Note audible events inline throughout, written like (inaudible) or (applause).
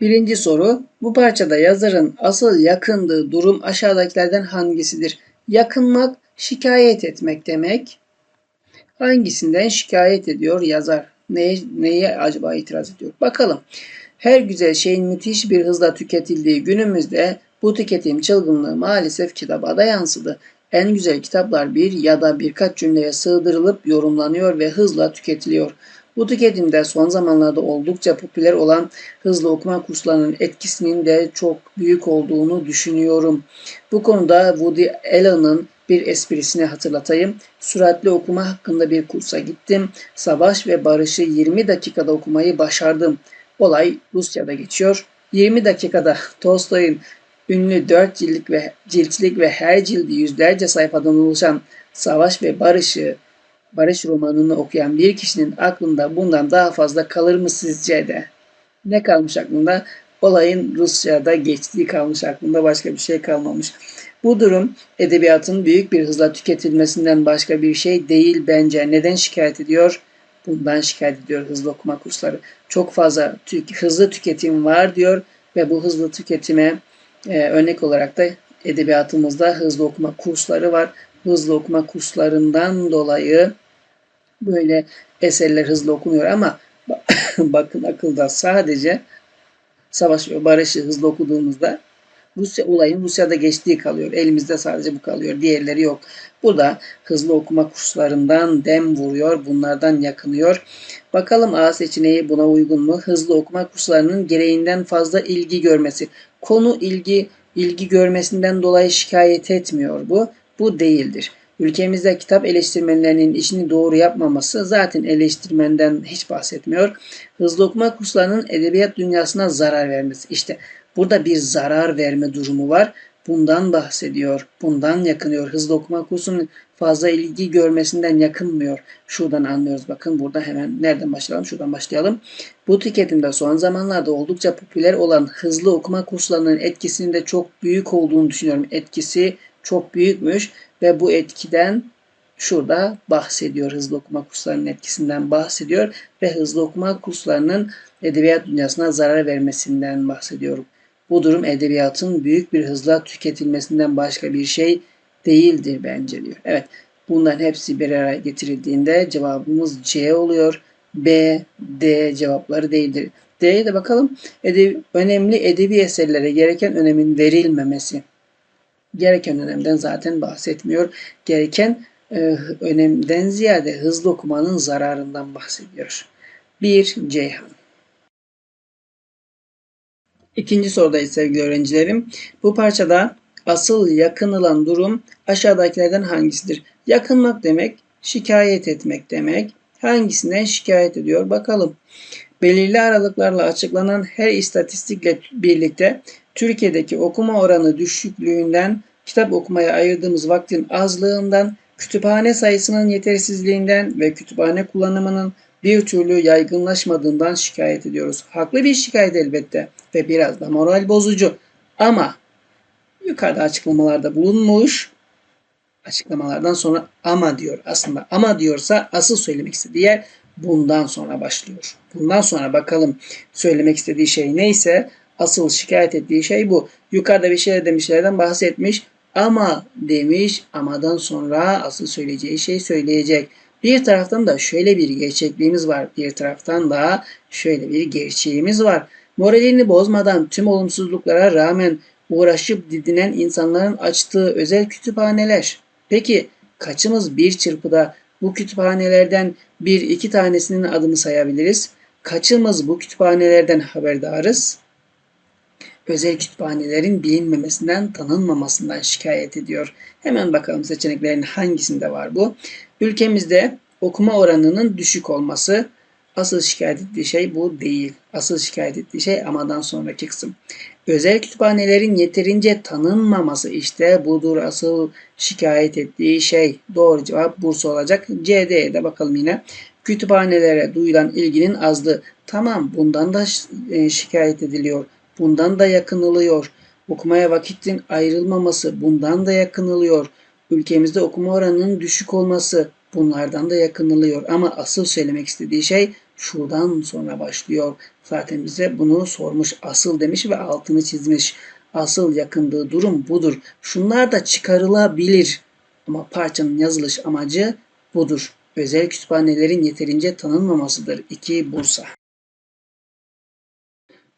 Birinci soru, bu parçada yazarın asıl yakındığı durum aşağıdakilerden hangisidir? Yakınmak, şikayet etmek demek. Hangisinden şikayet ediyor yazar? Neye, neye acaba itiraz ediyor? Bakalım. Her güzel şeyin müthiş bir hızla tüketildiği günümüzde bu tüketim çılgınlığı maalesef kitaba da yansıdı. En güzel kitaplar bir ya da birkaç cümleye sığdırılıp yorumlanıyor ve hızla tüketiliyor. Bu tüketimde son zamanlarda oldukça popüler olan hızlı okuma kurslarının etkisinin de çok büyük olduğunu düşünüyorum. Bu konuda Woody Allen'ın bir esprisini hatırlatayım. Süratli okuma hakkında bir kursa gittim. Savaş ve Barış'ı 20 dakikada okumayı başardım. Olay Rusya'da geçiyor. 20 dakikada (laughs) Tolstoy'un ünlü 4 ciltlik ve ciltlik ve her cildi yüzlerce sayfadan oluşan Savaş ve Barış'ı Barış romanını okuyan bir kişinin aklında bundan daha fazla kalır mı sizce de? Ne kalmış aklında? Olayın Rusya'da geçtiği kalmış aklında başka bir şey kalmamış. Bu durum edebiyatın büyük bir hızla tüketilmesinden başka bir şey değil bence. Neden şikayet ediyor? Bundan şikayet ediyor hızlı okuma kursları. Çok fazla tük hızlı tüketim var diyor ve bu hızlı tüketime e, örnek olarak da edebiyatımızda hızlı okuma kursları var. Hızlı okuma kurslarından dolayı böyle eserler hızlı okunuyor ama (laughs) bakın akılda sadece savaş ve barışı hızlı okuduğumuzda Rusya olayın Rusya'da geçtiği kalıyor. Elimizde sadece bu kalıyor. Diğerleri yok. Burada hızlı okuma kurslarından dem vuruyor. Bunlardan yakınıyor. Bakalım A seçeneği buna uygun mu? Hızlı okuma kurslarının gereğinden fazla ilgi görmesi. Konu ilgi ilgi görmesinden dolayı şikayet etmiyor bu. Bu değildir. Ülkemizde kitap eleştirmenlerinin işini doğru yapmaması zaten eleştirmenden hiç bahsetmiyor. Hızlı okuma kurslarının edebiyat dünyasına zarar vermesi. İşte burada bir zarar verme durumu var. Bundan bahsediyor. Bundan yakınıyor. Hızlı okuma kursunun fazla ilgi görmesinden yakınmıyor. Şuradan anlıyoruz. Bakın burada hemen nereden başlayalım? Şuradan başlayalım. Bu tüketimde son zamanlarda oldukça popüler olan hızlı okuma kurslarının etkisinin de çok büyük olduğunu düşünüyorum. Etkisi çok büyükmüş ve bu etkiden şurada bahsediyor. Hızlı okuma kurslarının etkisinden bahsediyor ve hızlı okuma kurslarının edebiyat dünyasına zarar vermesinden bahsediyorum. Bu durum edebiyatın büyük bir hızla tüketilmesinden başka bir şey değildir bence diyor. Evet bunların hepsi bir araya getirildiğinde cevabımız C oluyor. B, D cevapları değildir. D'ye de bakalım. Edebi, önemli edebi eserlere gereken önemin verilmemesi gereken önemden zaten bahsetmiyor. Gereken e, önemden ziyade hızlı okumanın zararından bahsediyor. 1. Ceyhan İkinci sorudayız sevgili öğrencilerim. Bu parçada asıl yakınılan durum aşağıdakilerden hangisidir? Yakınmak demek, şikayet etmek demek. Hangisinden şikayet ediyor? Bakalım. Belirli aralıklarla açıklanan her istatistikle birlikte Türkiye'deki okuma oranı düşüklüğünden, kitap okumaya ayırdığımız vaktin azlığından, kütüphane sayısının yetersizliğinden ve kütüphane kullanımının bir türlü yaygınlaşmadığından şikayet ediyoruz. Haklı bir şikayet elbette ve biraz da moral bozucu. Ama yukarıda açıklamalarda bulunmuş. Açıklamalardan sonra ama diyor aslında. Ama diyorsa asıl söylemek istediği yer bundan sonra başlıyor. Bundan sonra bakalım söylemek istediği şey neyse asıl şikayet ettiği şey bu. Yukarıda bir şeyler demişlerden bahsetmiş ama demiş amadan sonra asıl söyleyeceği şey söyleyecek. Bir taraftan da şöyle bir gerçekliğimiz var. Bir taraftan da şöyle bir gerçeğimiz var. Moralini bozmadan tüm olumsuzluklara rağmen uğraşıp didinen insanların açtığı özel kütüphaneler. Peki kaçımız bir çırpıda bu kütüphanelerden bir iki tanesinin adını sayabiliriz? Kaçımız bu kütüphanelerden haberdarız? Özel kütüphanelerin bilinmemesinden, tanınmamasından şikayet ediyor. Hemen bakalım seçeneklerin hangisinde var bu? Ülkemizde okuma oranının düşük olması, Asıl şikayet ettiği şey bu değil. Asıl şikayet ettiği şey amadan sonraki kısım. Özel kütüphanelerin yeterince tanınmaması işte budur asıl şikayet ettiği şey. Doğru cevap Bursa olacak. CD'ye de bakalım yine. Kütüphanelere duyulan ilginin azlığı. Tamam bundan da e, şikayet ediliyor. Bundan da yakınılıyor. Okumaya vakitin ayrılmaması bundan da yakınılıyor. Ülkemizde okuma oranının düşük olması bunlardan da yakınılıyor. Ama asıl söylemek istediği şey şuradan sonra başlıyor. Zaten bize bunu sormuş. Asıl demiş ve altını çizmiş. Asıl yakındığı durum budur. Şunlar da çıkarılabilir. Ama parçanın yazılış amacı budur. Özel kütüphanelerin yeterince tanınmamasıdır. 2 Bursa.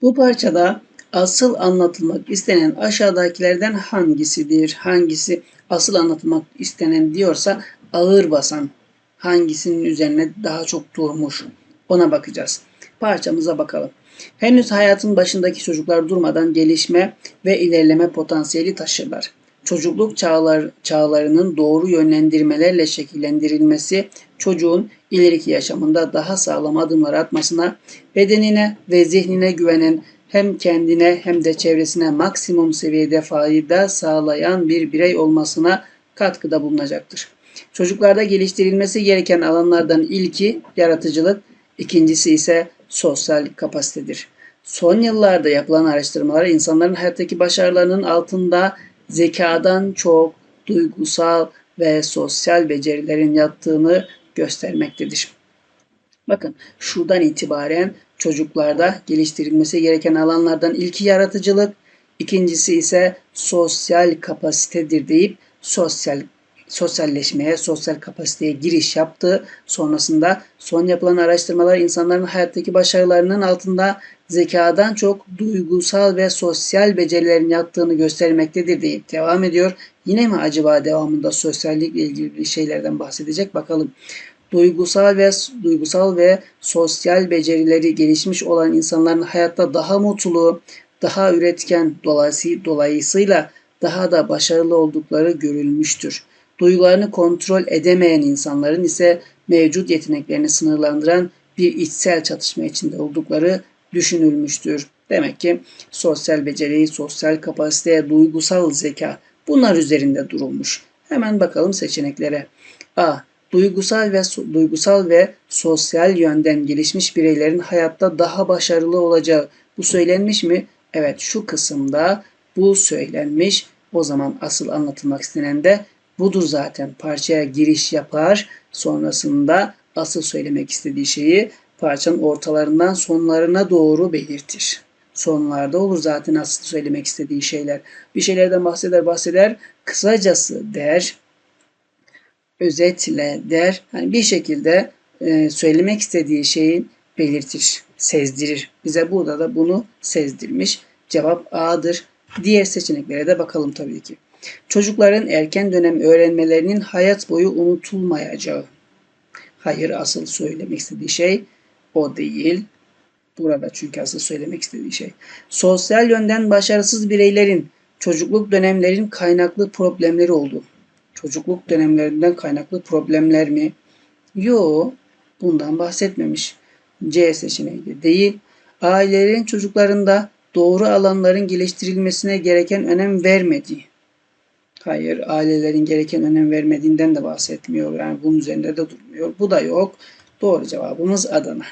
Bu parçada asıl anlatılmak istenen aşağıdakilerden hangisidir? Hangisi asıl anlatılmak istenen diyorsa ağır basan hangisinin üzerine daha çok durmuş ona bakacağız. Parçamıza bakalım. Henüz hayatın başındaki çocuklar durmadan gelişme ve ilerleme potansiyeli taşırlar. Çocukluk çağlar, çağlarının doğru yönlendirmelerle şekillendirilmesi çocuğun ileriki yaşamında daha sağlam adımlar atmasına, bedenine ve zihnine güvenen hem kendine hem de çevresine maksimum seviyede fayda sağlayan bir birey olmasına katkıda bulunacaktır. Çocuklarda geliştirilmesi gereken alanlardan ilki yaratıcılık, ikincisi ise sosyal kapasitedir. Son yıllarda yapılan araştırmalar insanların hayattaki başarılarının altında zekadan çok duygusal ve sosyal becerilerin yattığını göstermektedir. Bakın şuradan itibaren çocuklarda geliştirilmesi gereken alanlardan ilki yaratıcılık, ikincisi ise sosyal kapasitedir deyip sosyal sosyalleşmeye, sosyal kapasiteye giriş yaptı. Sonrasında son yapılan araştırmalar insanların hayattaki başarılarının altında zekadan çok duygusal ve sosyal becerilerin yattığını göstermektedir deyip devam ediyor. Yine mi acaba devamında sosyallikle ilgili şeylerden bahsedecek bakalım. Duygusal ve duygusal ve sosyal becerileri gelişmiş olan insanların hayatta daha mutlu, daha üretken dolayısıyla daha da başarılı oldukları görülmüştür. Duygularını kontrol edemeyen insanların ise mevcut yeteneklerini sınırlandıran bir içsel çatışma içinde oldukları düşünülmüştür. Demek ki sosyal beceri, sosyal kapasite, duygusal zeka bunlar üzerinde durulmuş. Hemen bakalım seçeneklere. A. Duygusal ve duygusal ve sosyal yönden gelişmiş bireylerin hayatta daha başarılı olacağı bu söylenmiş mi? Evet şu kısımda bu söylenmiş. O zaman asıl anlatılmak istenen de budur zaten. Parçaya giriş yapar. Sonrasında asıl söylemek istediği şeyi parçanın ortalarından sonlarına doğru belirtir. Sonlarda olur zaten asıl söylemek istediği şeyler. Bir şeylerden bahseder bahseder. Kısacası der. Özetle der. Hani bir şekilde e, söylemek istediği şeyi belirtir, sezdirir. Bize burada da bunu sezdirmiş. Cevap A'dır. Diğer seçeneklere de bakalım tabii ki. Çocukların erken dönem öğrenmelerinin hayat boyu unutulmayacağı. Hayır asıl söylemek istediği şey o değil. Burada çünkü asıl söylemek istediği şey. Sosyal yönden başarısız bireylerin çocukluk dönemlerin kaynaklı problemleri oldu. Çocukluk dönemlerinden kaynaklı problemler mi? Yo, bundan bahsetmemiş. C seçeneği de değil. Ailelerin çocuklarında doğru alanların geliştirilmesine gereken önem vermediği. Hayır, ailelerin gereken önem vermediğinden de bahsetmiyor. Yani bunun üzerinde de durmuyor. Bu da yok. Doğru cevabımız Adana.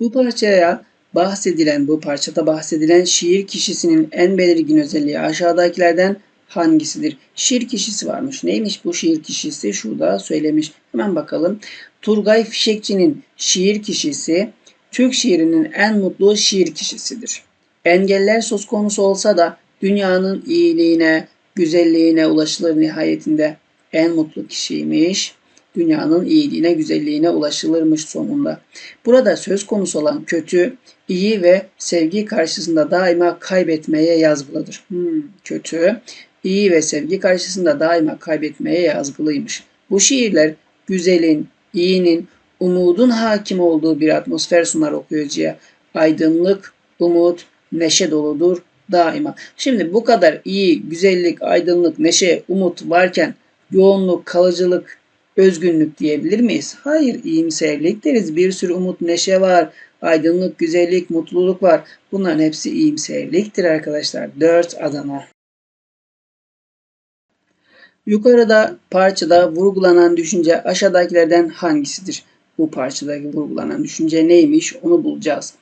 Bu parçaya bahsedilen, bu parçada bahsedilen şiir kişisinin en belirgin özelliği aşağıdakilerden hangisidir? Şiir kişisi varmış. Neymiş bu şiir kişisi? Şurada söylemiş. Hemen bakalım. Turgay Fişekçi'nin şiir kişisi Türk şiirinin en mutlu şiir kişisidir. Engeller söz konusu olsa da dünyanın iyiliğine, güzelliğine ulaşılır nihayetinde en mutlu kişiymiş. Dünyanın iyiliğine, güzelliğine ulaşılırmış sonunda. Burada söz konusu olan kötü, iyi ve sevgi karşısında daima kaybetmeye yazgılıdır. Hmm, kötü, iyi ve sevgi karşısında daima kaybetmeye yazgılıymış. Bu şiirler güzelin, iyinin, umudun hakim olduğu bir atmosfer sunar okuyucuya. Aydınlık, umut, neşe doludur daima. Şimdi bu kadar iyi, güzellik, aydınlık, neşe, umut varken yoğunluk, kalıcılık, özgünlük diyebilir miyiz? Hayır, iyimserlik deriz. Bir sürü umut, neşe var. Aydınlık, güzellik, mutluluk var. Bunların hepsi iyimserliktir arkadaşlar. 4 Adana. Yukarıda parçada vurgulanan düşünce aşağıdakilerden hangisidir? Bu parçadaki vurgulanan düşünce neymiş onu bulacağız.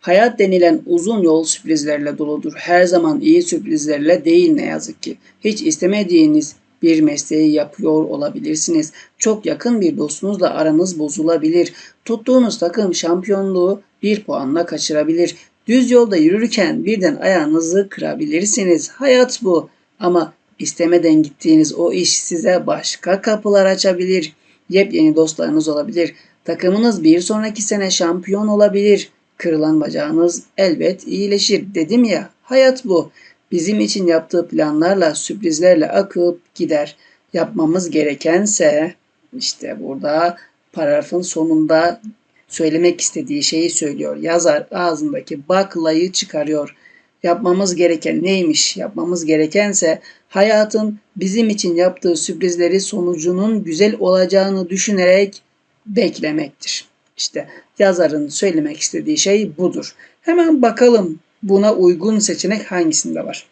Hayat denilen uzun yol sürprizlerle doludur. Her zaman iyi sürprizlerle değil ne yazık ki. Hiç istemediğiniz bir mesleği yapıyor olabilirsiniz. Çok yakın bir dostunuzla aranız bozulabilir. Tuttuğunuz takım şampiyonluğu bir puanla kaçırabilir. Düz yolda yürürken birden ayağınızı kırabilirsiniz. Hayat bu. Ama istemeden gittiğiniz o iş size başka kapılar açabilir. Yepyeni dostlarınız olabilir. Takımınız bir sonraki sene şampiyon olabilir. Kırılan bacağınız elbet iyileşir. Dedim ya, hayat bu. Bizim için yaptığı planlarla, sürprizlerle akıp gider. Yapmamız gerekense işte burada paragrafın sonunda söylemek istediği şeyi söylüyor. Yazar ağzındaki baklayı çıkarıyor. Yapmamız gereken neymiş? Yapmamız gerekense hayatın bizim için yaptığı sürprizleri sonucunun güzel olacağını düşünerek beklemektir. İşte yazarın söylemek istediği şey budur. Hemen bakalım buna uygun seçenek hangisinde var?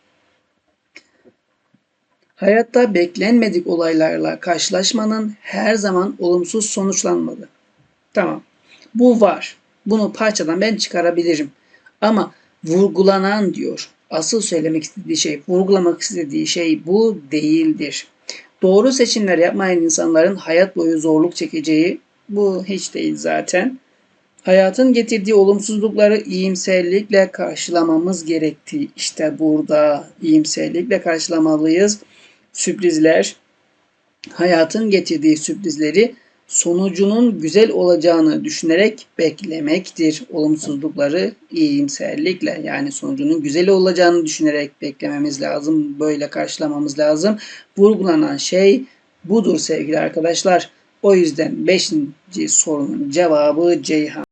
Hayatta beklenmedik olaylarla karşılaşmanın her zaman olumsuz sonuçlanmadı. Tamam. Bu var. Bunu parçadan ben çıkarabilirim. Ama vurgulanan diyor. Asıl söylemek istediği şey, vurgulamak istediği şey bu değildir. Doğru seçimler yapmayan insanların hayat boyu zorluk çekeceği bu hiç değil zaten. Hayatın getirdiği olumsuzlukları iyimserlikle karşılamamız gerektiği işte burada iyimserlikle karşılamalıyız. Sürprizler, hayatın getirdiği sürprizleri sonucunun güzel olacağını düşünerek beklemektir. Olumsuzlukları iyimserlikle yani sonucunun güzel olacağını düşünerek beklememiz lazım. Böyle karşılamamız lazım. Vurgulanan şey budur sevgili arkadaşlar. O yüzden 5. sorunun cevabı Ceyhan.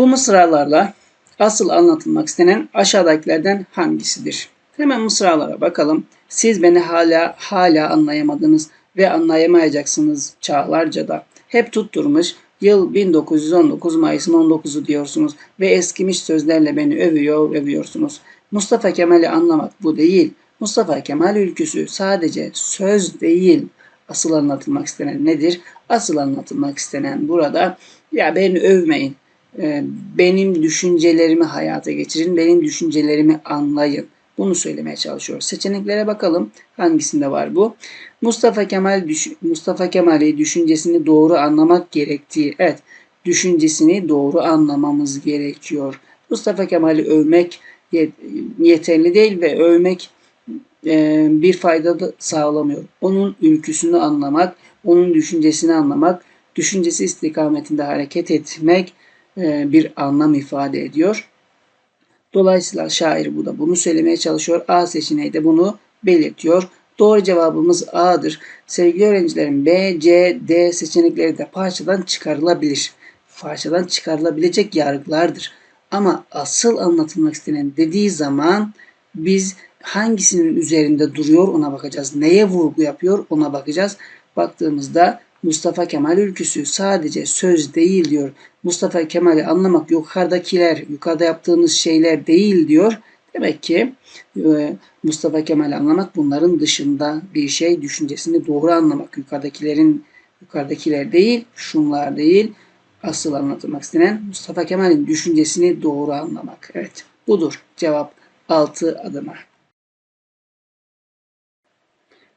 Bu mısralarla asıl anlatılmak istenen aşağıdakilerden hangisidir? Hemen mısralara bakalım. Siz beni hala hala anlayamadınız ve anlayamayacaksınız çağlarca da. Hep tutturmuş yıl 1919 Mayıs'ın 19'u diyorsunuz ve eskimiş sözlerle beni övüyor övüyorsunuz. Mustafa Kemal'i anlamak bu değil. Mustafa Kemal ülküsü sadece söz değil. Asıl anlatılmak istenen nedir? Asıl anlatılmak istenen burada ya beni övmeyin. Ee, benim düşüncelerimi hayata geçirin. Benim düşüncelerimi anlayın. Bunu söylemeye çalışıyor. Seçeneklere bakalım. Hangisinde var bu? Mustafa Kemal Mustafa Kemal'i düşüncesini doğru anlamak gerektiği. Evet, düşüncesini doğru anlamamız gerekiyor. Mustafa Kemal'i övmek yeterli değil ve övmek e, bir fayda da sağlamıyor. Onun ülküsünü anlamak, onun düşüncesini anlamak, düşüncesi istikametinde hareket etmek bir anlam ifade ediyor. Dolayısıyla şair bu da bunu söylemeye çalışıyor. A seçeneği de bunu belirtiyor. Doğru cevabımız A'dır. Sevgili öğrencilerim B, C, D seçenekleri de parçadan çıkarılabilir. Parçadan çıkarılabilecek yargılardır. Ama asıl anlatılmak istenen dediği zaman biz hangisinin üzerinde duruyor ona bakacağız. Neye vurgu yapıyor ona bakacağız. Baktığımızda Mustafa Kemal ülküsü sadece söz değil diyor. Mustafa Kemal'i anlamak yukarıdakiler, yukarıda yaptığımız şeyler değil diyor. Demek ki e, Mustafa Kemal'i anlamak bunların dışında bir şey düşüncesini doğru anlamak. Yukarıdakilerin yukarıdakiler değil, şunlar değil. Asıl anlatılmak istenen Mustafa Kemal'in düşüncesini doğru anlamak. Evet budur cevap 6 adıma.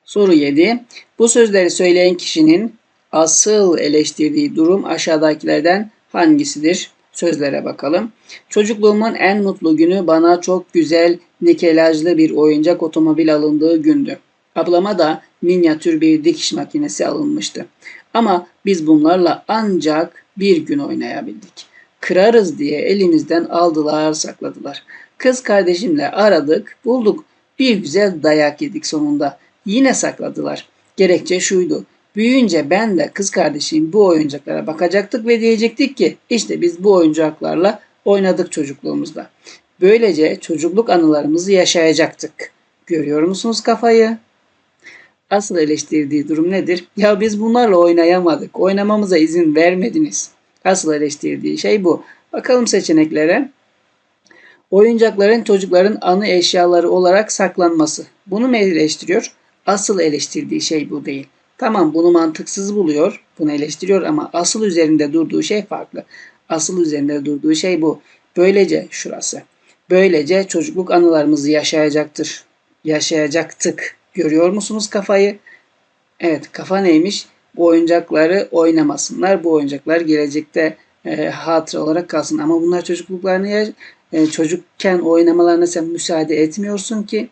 Soru 7. Bu sözleri söyleyen kişinin asıl eleştirdiği durum aşağıdakilerden hangisidir? Sözlere bakalım. Çocukluğumun en mutlu günü bana çok güzel nikelajlı bir oyuncak otomobil alındığı gündü. Ablama da minyatür bir dikiş makinesi alınmıştı. Ama biz bunlarla ancak bir gün oynayabildik. Kırarız diye elimizden aldılar sakladılar. Kız kardeşimle aradık bulduk. Bir güzel dayak yedik sonunda. Yine sakladılar. Gerekçe şuydu. Büyüyünce ben de kız kardeşim bu oyuncaklara bakacaktık ve diyecektik ki işte biz bu oyuncaklarla oynadık çocukluğumuzda. Böylece çocukluk anılarımızı yaşayacaktık. Görüyor musunuz kafayı? Asıl eleştirdiği durum nedir? Ya biz bunlarla oynayamadık. Oynamamıza izin vermediniz. Asıl eleştirdiği şey bu. Bakalım seçeneklere. Oyuncakların çocukların anı eşyaları olarak saklanması. Bunu mu eleştiriyor? Asıl eleştirdiği şey bu değil. Tamam bunu mantıksız buluyor, bunu eleştiriyor ama asıl üzerinde durduğu şey farklı. Asıl üzerinde durduğu şey bu. Böylece şurası. Böylece çocukluk anılarımızı yaşayacaktır. Yaşayacaktık Görüyor musunuz kafayı? Evet kafa neymiş? Bu oyuncakları oynamasınlar. Bu oyuncaklar gelecekte e, hatıra olarak kalsın. Ama bunlar çocukluklarını e, çocukken oynamalarına sen müsaade etmiyorsun ki.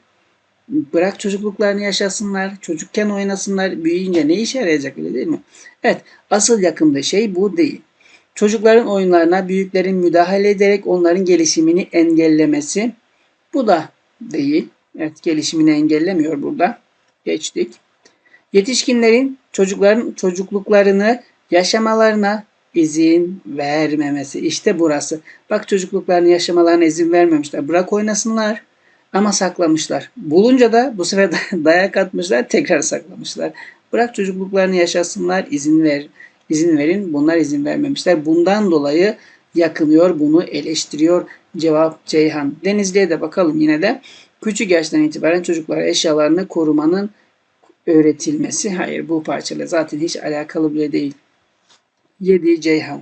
Bırak çocukluklarını yaşasınlar. Çocukken oynasınlar. Büyüyünce ne işe yarayacak öyle değil mi? Evet asıl yakındığı şey bu değil. Çocukların oyunlarına büyüklerin müdahale ederek onların gelişimini engellemesi. Bu da değil. Evet gelişimini engellemiyor burada. Geçtik. Yetişkinlerin çocukların çocukluklarını yaşamalarına izin vermemesi. İşte burası. Bak çocukluklarını yaşamalarına izin vermemişler. Bırak oynasınlar ama saklamışlar. Bulunca da bu sefer (laughs) dayak atmışlar, tekrar saklamışlar. Bırak çocukluklarını yaşasınlar, izin ver. izin verin. Bunlar izin vermemişler. Bundan dolayı yakınıyor, bunu eleştiriyor. Cevap Ceyhan. Denizli'ye de bakalım yine de. Küçük yaştan itibaren çocuklara eşyalarını korumanın öğretilmesi. Hayır bu parçayla zaten hiç alakalı bile değil. 7 Ceyhan.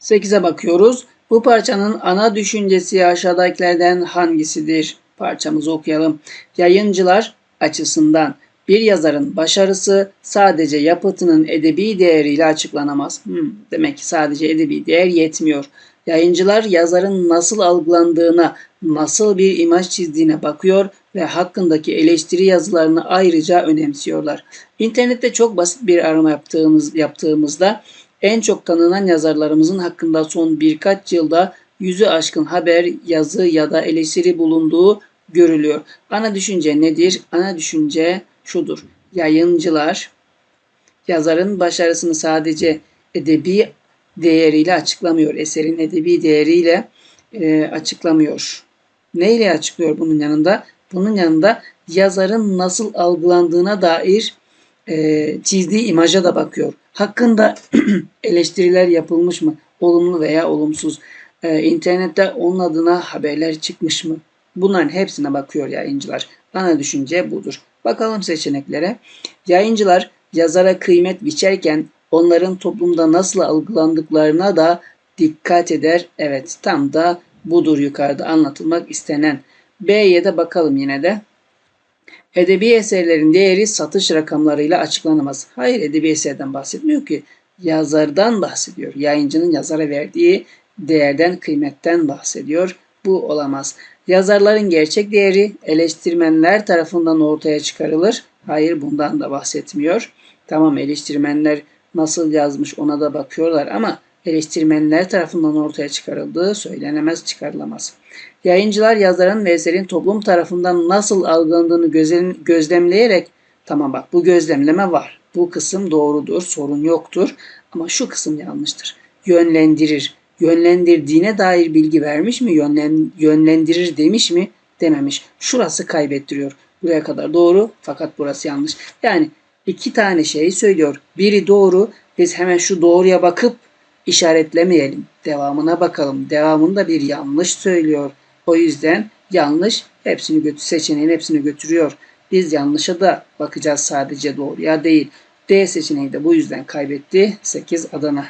8'e bakıyoruz. Bu parçanın ana düşüncesi aşağıdakilerden hangisidir? Parçamızı okuyalım. Yayıncılar açısından bir yazarın başarısı sadece yapıtının edebi değeriyle açıklanamaz. Hmm, demek ki sadece edebi değer yetmiyor. Yayıncılar yazarın nasıl algılandığına, nasıl bir imaj çizdiğine bakıyor ve hakkındaki eleştiri yazılarını ayrıca önemsiyorlar. İnternette çok basit bir arama yaptığımız, yaptığımızda en çok tanınan yazarlarımızın hakkında son birkaç yılda yüzü aşkın haber, yazı ya da eleştiri bulunduğu görülüyor. Ana düşünce nedir? Ana düşünce şudur. Yayıncılar yazarın başarısını sadece edebi değeriyle açıklamıyor. Eserin edebi değeriyle e, açıklamıyor. Neyle açıklıyor bunun yanında? Bunun yanında yazarın nasıl algılandığına dair e, çizdiği imaja da bakıyor. Hakkında (clears throat) eleştiriler yapılmış mı? Olumlu veya olumsuz. E, internette onun adına haberler çıkmış mı? Bunların hepsine bakıyor yayıncılar. Ana düşünce budur. Bakalım seçeneklere. Yayıncılar yazara kıymet biçerken onların toplumda nasıl algılandıklarına da dikkat eder. Evet tam da budur yukarıda anlatılmak istenen. B'ye de bakalım yine de. Edebi eserlerin değeri satış rakamlarıyla açıklanamaz. Hayır edebi eserden bahsetmiyor ki. Yazardan bahsediyor. Yayıncının yazara verdiği değerden, kıymetten bahsediyor. Bu olamaz. Yazarların gerçek değeri eleştirmenler tarafından ortaya çıkarılır. Hayır bundan da bahsetmiyor. Tamam eleştirmenler nasıl yazmış ona da bakıyorlar ama eleştirmenler tarafından ortaya çıkarıldığı söylenemez, çıkarılamaz. Yayıncılar yazarın ve eserin toplum tarafından nasıl algılandığını gözlemleyerek tamam bak bu gözlemleme var. Bu kısım doğrudur, sorun yoktur ama şu kısım yanlıştır. Yönlendirir. Yönlendirdiğine dair bilgi vermiş mi? Yönlen, yönlendirir demiş mi? Dememiş. Şurası kaybettiriyor. Buraya kadar doğru fakat burası yanlış. Yani iki tane şey söylüyor. Biri doğru. Biz hemen şu doğruya bakıp işaretlemeyelim. Devamına bakalım. Devamında bir yanlış söylüyor. O yüzden yanlış hepsini götür seçeneğin hepsini götürüyor. Biz yanlışa da bakacağız sadece doğruya değil. D seçeneği de bu yüzden kaybetti. 8 Adana.